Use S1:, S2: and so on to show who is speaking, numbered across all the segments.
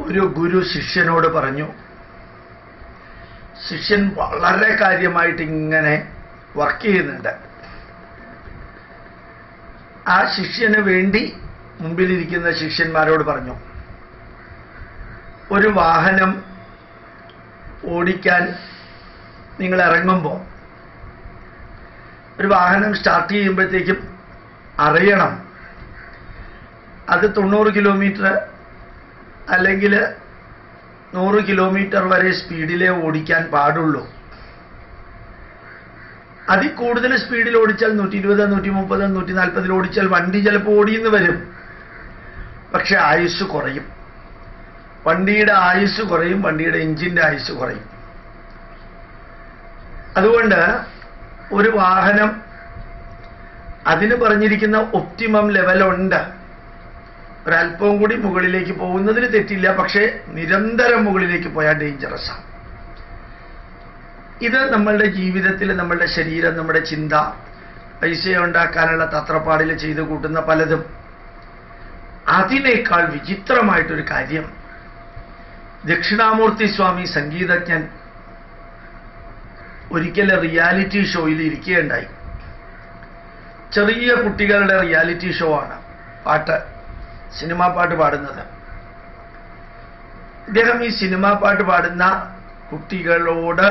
S1: ഒരു ഗുരു ശിഷ്യനോട് പറഞ്ഞു ശിഷ്യൻ വളരെ കാര്യമായിട്ട് ഇങ്ങനെ വർക്ക് ചെയ്യുന്നുണ്ട്. ആ ശിഷ്യന് വേണ്ടി മുമ്പിലിരിക്കുന്ന ശിഷ്യന്മാരോട് പറഞ്ഞു ഒരു വാഹനം ഓടിക്കാൻ നിങ്ങൾ ഇറങ്ങുമ്പോൾ ഒരു വാഹനം സ്റ്റാർട്ട് ചെയ്യുമ്പോഴത്തേക്കും അറിയണം. അത് തൊണ്ണൂറ് കിലോമീറ്റർ അല്ലെങ്കിൽ നൂറ് കിലോമീറ്റർ വരെ സ്പീഡിലേ ഓടിക്കാൻ പാടുള്ളൂ. അതിൽ കൂടുതൽ സ്പീഡിൽ ഓടിച്ചാൽ നൂറ്റി ഇരുപത് നൂറ്റി മുപ്പത് നൂറ്റി നാൽപ്പതിൽ ഓടിച്ചാൽ വണ്ടി ചിലപ്പോൾ ഓടിയെന്ന് വരും. പക്ഷെ ആയുസ് കുറയും. വണ്ടിയുടെ ആയുസ് കുറയും വണ്ടിയുടെ എഞ്ചിന്റെ ആയുസ് കുറയും. അതുകൊണ്ട് ഒരു വാഹനം അതിന് പറഞ്ഞിരിക്കുന്ന ഒപ്റ്റിമം ലെവലുണ്ട്. ഒരല്പവും കൂടി മുകളിലേക്ക് പോകുന്നതിന് തെറ്റില്ല പക്ഷേ നിരന്തരം മുകളിലേക്ക് പോയാൽ ഡേഞ്ചറസ് ആണ് ഇത് നമ്മളുടെ ജീവിതത്തിൽ നമ്മളുടെ ശരീരം നമ്മുടെ ചിന്ത പൈസ ഉണ്ടാക്കാനുള്ള തത്രപ്പാടിൽ ചെയ്തു കൂട്ടുന്ന പലതും. അതിനേക്കാൾ വിചിത്രമായിട്ടൊരു കാര്യം ദക്ഷിണാമൂർത്തി സ്വാമി സംഗീതജ്ഞൻ ഒരിക്കൽ റിയാലിറ്റി ഷോയിൽ ഇരിക്കുകയുണ്ടായി. ചെറിയ കുട്ടികളുടെ റിയാലിറ്റി ഷോ ആണ് പാട്ട്. സിനിമാ പാട്ട് പാടുന്നത്. ഇദ്ദേഹം ഈ സിനിമാ പാട്ട് പാടുന്ന കുട്ടികളോട്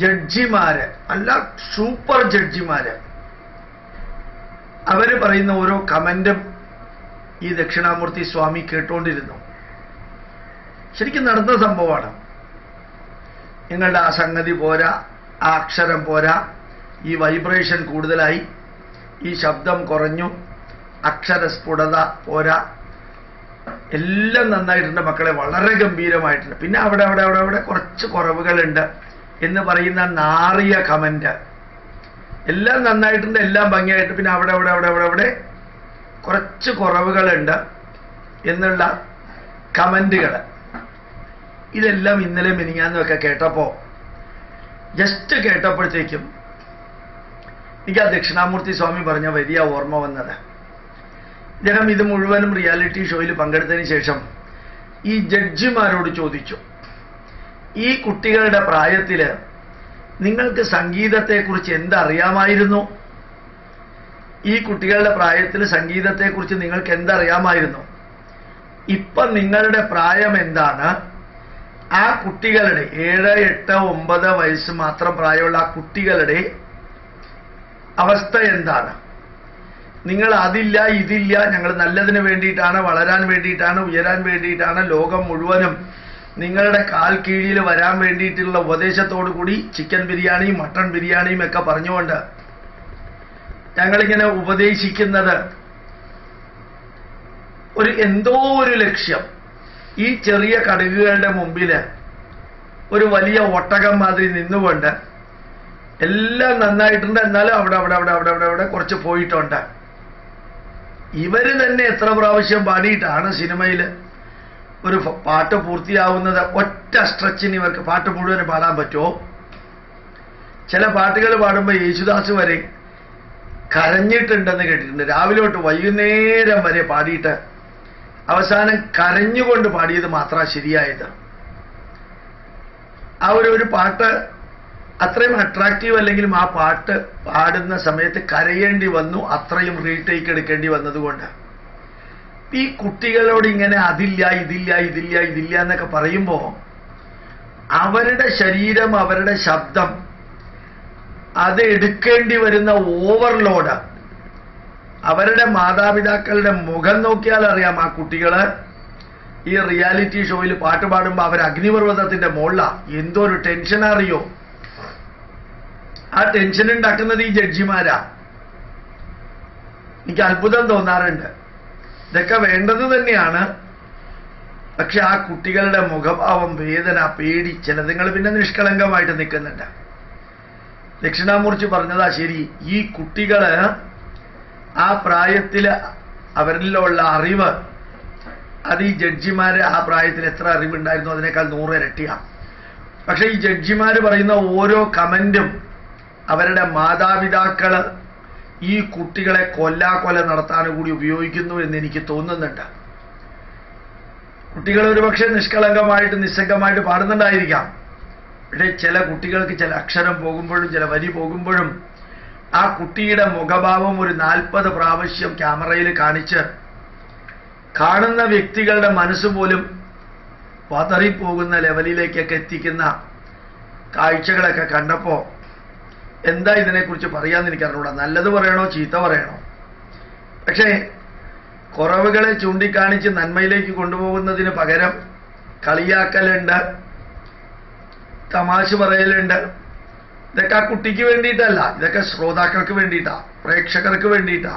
S1: ജഡ്ജിമാര് അല്ല സൂപ്പർ ജഡ്ജിമാര് അവർ പറയുന്ന ഓരോ കമന്റും ഈ ദക്ഷിണാമൂർത്തി സ്വാമി കേട്ടുകൊണ്ടിരുന്നു ശരിക്കും നടന്ന സംഭവമാണ്. നിങ്ങളുടെ ആ സംഗതി പോരാ ആ അക്ഷരം പോരാ ഈ വൈബ്രേഷൻ കൂടുതലായി ഈ ശബ്ദം കുറഞ്ഞു അക്ഷരസ്ഫുടത പോരാ എല്ലാം നന്നായിട്ടുണ്ട് മക്കളെ. വളരെ ഗംഭീരമായിട്ടുണ്ട്. പിന്നെ അവിടെ അവിടെ അവിടെ അവിടെ കുറച്ച് കുറവുകളുണ്ട്. എന്ന് പറയുന്ന നാറിയ കമന്റ്. എല്ലാം നന്നായിട്ടുണ്ട് എല്ലാം ഭംഗിയായിട്ട്. പിന്നെ അവിടെ അവിടെ അവിടെ അവിടെ അവിടെ കുറച്ച് കുറവുകളുണ്ട് എന്നുള്ള കമന്റുകൾ ഇതെല്ലാം ഇന്നലെ മിനിങ്ങാന്നൊക്കെ കേട്ടപ്പോ ജസ്റ്റ് കേട്ടപ്പോഴത്തേക്കും എനിക്ക് ആ ദക്ഷിണാമൂർത്തി സ്വാമി പറഞ്ഞ വലിയ ഓർമ്മ വന്നത്. ഇദ്ദേഹം ഇത് മുഴുവനും റിയാലിറ്റി ഷോയിൽ പങ്കെടുത്തതിന് ശേഷം ഈ ജഡ്ജിമാരോട് ചോദിച്ചു ഈ കുട്ടികളുടെ പ്രായത്തിൽ നിങ്ങൾക്ക് സംഗീതത്തെക്കുറിച്ച് എന്തറിയാമായിരുന്നു? ഈ കുട്ടികളുടെ പ്രായത്തിൽ സംഗീതത്തെക്കുറിച്ച് നിങ്ങൾക്ക് എന്തറിയാമായിരുന്നു? ഇപ്പം നിങ്ങളുടെ പ്രായം എന്താണ്? ആ കുട്ടികളുടെ ഏഴ് എട്ട് ഒമ്പത് വയസ്സ് മാത്രം പ്രായമുള്ള ആ കുട്ടികളുടെ അവസ്ഥ എന്താണ്? നിങ്ങൾ അതില്ല ഇതില്ല ഞങ്ങൾ നല്ലതിന് വേണ്ടിയിട്ടാണ് വളരാൻ വേണ്ടിയിട്ടാണ് ഉയരാൻ വേണ്ടിയിട്ടാണ് ലോകം മുഴുവനും നിങ്ങളുടെ കാൽ കീഴിൽ വരാൻ വേണ്ടിയിട്ടുള്ള ഉപദേശത്തോടു കൂടി ചിക്കൻ ബിരിയാണിയും മട്ടൺ ബിരിയാണിയും ഒക്കെ പറഞ്ഞുകൊണ്ട് ഞങ്ങളിങ്ങനെ ഉപദേശിക്കുന്നത് ഒരു എന്തോ ഒരു ലക്ഷ്യം. ഈ ചെറിയ കടുകുകളുടെ മുമ്പിൽ ഒരു വലിയ ഒട്ടകം മാതിരി നിന്നുകൊണ്ട് എല്ലാം നന്നായിട്ടുണ്ട്. എന്നാലും അവിടെ അവിടെ അവിടെ അവിടെ അവിടെ അവിടെ കുറച്ച് പോയിട്ടുണ്ട്. ഇവർ തന്നെ എത്ര പ്രാവശ്യം പാടിയിട്ടാണ് സിനിമയിൽ ഒരു പാട്ട് പൂർത്തിയാവുന്നത്? ഒറ്റ സ്ട്രെച്ചിന് ഇവർക്ക് പാട്ട് മുഴുവൻ പാടാൻ പറ്റുമോ? ചില പാട്ടുകൾ പാടുമ്പോൾ യേശുദാസ് വരെ കരഞ്ഞിട്ടുണ്ടെന്ന് കേട്ടിട്ടുണ്ട്. രാവിലെ തൊട്ട് വൈകുന്നേരം വരെ പാടിയിട്ട് അവസാനം കരഞ്ഞുകൊണ്ട് പാടിയത് മാത്രമാണ് ശരിയായത്. ആ ഒരു പാട്ട് അത്രയും അട്രാക്റ്റീവ് അല്ലെങ്കിലും ആ പാട്ട് പാടുന്ന സമയത്ത് കരയേണ്ടി വന്നു അത്രയും റീടേക്ക് എടുക്കേണ്ടി വന്നതുകൊണ്ട്. ഈ കുട്ടികളോട് ഇങ്ങനെ അതില്ല ഇതില്ല ഇതില്ല ഇതില്ല എന്നൊക്കെ പറയുമ്പോൾ അവരുടെ ശരീരം അവരുടെ ശബ്ദം അത് എടുക്കേണ്ടി വരുന്ന ഓവർലോഡ് അവരുടെ മാതാപിതാക്കളുടെ മുഖം നോക്കിയാൽ അറിയാം ആ കുട്ടികൾ ഈ റിയാലിറ്റി ഷോയിൽ പാട്ട് പാടുമ്പോൾ അവർ അഗ്നിപർവതത്തിന്റെ മുകളിലാണ് എന്തോ ഒരു ടെൻഷൻ അറിയോ ആ ടെൻഷൻ ഉണ്ടാക്കുന്നത് ഈ ജഡ്ജിമാരാ എനിക്ക് അത്ഭുതം തോന്നാറുണ്ട്. ഇതൊക്കെ വേണ്ടത് തന്നെയാണ്. പക്ഷെ ആ കുട്ടികളുടെ മുഖഭാവം വേദന പേടി ചിലതുങ്ങൾ പിന്നെ നിഷ്കളങ്കമായിട്ട് നിൽക്കുന്നുണ്ട്. ദക്ഷിണാമൂർത്തി പറഞ്ഞതാ ശരി ഈ കുട്ടികൾ ആ പ്രായത്തിൽ അവരിലുള്ള അറിവ് അത് ഈ ജഡ്ജിമാര് ആ പ്രായത്തിൽ എത്ര അറിവുണ്ടായിരുന്നു അതിനേക്കാൾ നൂറ് ഇരട്ടിയാണ് പക്ഷെ ഈ ജഡ്ജിമാര് പറയുന്ന ഓരോ കമന്റും അവരുടെ മാതാപിതാക്കൾ ഈ കുട്ടികളെ കൊല്ലാക്കൊല നടത്താൻ കൂടി ഉപയോഗിക്കുന്നു എന്ന് എനിക്ക് തോന്നുന്നുണ്ട്. കുട്ടികൾ ഒരുപക്ഷെ നിഷ്കളങ്കമായിട്ട് നിസ്സംഗമായിട്ട് പാടുന്നുണ്ടായിരിക്കാം. പക്ഷേ ചില കുട്ടികൾക്ക് ചില അക്ഷരം പോകുമ്പോഴും ചില വരി പോകുമ്പോഴും ആ കുട്ടിയുടെ മുഖഭാവം ഒരു നാൽപ്പത് പ്രാവശ്യം ക്യാമറയിൽ കാണിച്ച് കാണുന്ന വ്യക്തികളുടെ മനസ്സ് പോലും പതറിപ്പോകുന്ന ലെവലിലേക്കൊക്കെ എത്തിക്കുന്ന കാഴ്ചകളൊക്കെ കണ്ടപ്പോ എന്താ ഇതിനെക്കുറിച്ച് പറയാന്ന് എനിക്ക് അറിഞ്ഞൂടാ നല്ലത് പറയണോ ചീത്ത പറയണോ? പക്ഷേ കുറവുകളെ ചൂണ്ടിക്കാണിച്ച് നന്മയിലേക്ക് കൊണ്ടുപോകുന്നതിന് പകരം കളിയാക്കലുണ്ട് തമാശ പറയലുണ്ട്. ഇതൊക്കെ ആ കുട്ടിക്ക് വേണ്ടിയിട്ടല്ല ഇതൊക്കെ ശ്രോതാക്കൾക്ക് വേണ്ടിയിട്ടാ പ്രേക്ഷകർക്ക് വേണ്ടിയിട്ടാ.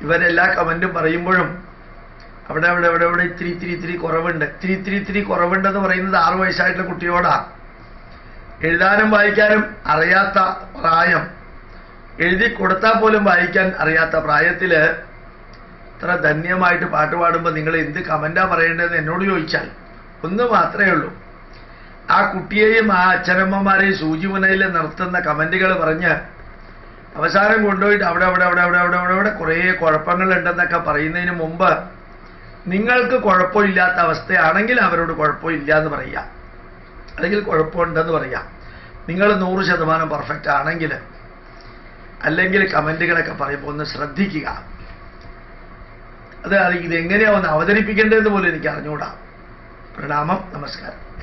S1: ഇവരെല്ലാ കമന്റും പറയുമ്പോഴും അവിടെ അവിടെ അവിടെ അവിടെ ഇത്തിരി ഇത്തിരി ഇത്തിരി കുറവുണ്ട്. ഇത്തിരി ഇത്തിരി ഇത്തിരി കുറവുണ്ടെന്ന് പറയുന്നത് ആറു വയസ്സായിട്ടുള്ള കുട്ടിയോടാ. എഴുതാനും വായിക്കാനും അറിയാത്ത പ്രായം. എഴുതി കൊടുത്താൽ പോലും വായിക്കാൻ അറിയാത്ത പ്രായത്തിൽ ഇത്ര ധന്യമായിട്ട് പാട്ട് പാടുമ്പോൾ നിങ്ങൾ എന്ത് കമന്റാ പറയേണ്ടതെന്ന് എന്നോട് ചോദിച്ചാൽ ഒന്ന് മാത്രമേ ഉള്ളൂ. ആ കുട്ടിയെയും ആ അച്ഛനമ്മമാരെയും സൂചിമുനയിൽ നിർത്തുന്ന കമന്റുകൾ പറഞ്ഞ് അവസാനം കൊണ്ടുപോയിട്ട് അവിടെ അവിടെ അവിടെ അവിടെ അവിടെ അവിടെ അവിടെ കുറേ കുഴപ്പങ്ങളുണ്ടെന്നൊക്കെ പറയുന്നതിന് മുമ്പ് നിങ്ങൾക്ക് കുഴപ്പമില്ലാത്ത അവസ്ഥയാണെങ്കിൽ അവരോട് കുഴപ്പമില്ല എന്ന് പറയാം അല്ലെങ്കിൽ കുഴപ്പമുണ്ടെന്ന് പറയാം. നിങ്ങൾ നൂറ് ശതമാനം പെർഫെക്റ്റ് ആണെങ്കിൽ അല്ലെങ്കിൽ കമന്റുകളൊക്കെ പറയുമ്പോൾ ഒന്ന് ശ്രദ്ധിക്കുക. അത് എങ്ങനെയാ ഒന്ന് അവതരിപ്പിക്കേണ്ടതെന്ന് പോലും എനിക്ക് അറിഞ്ഞുകൂടാ. പ്രണാമം നമസ്കാരം.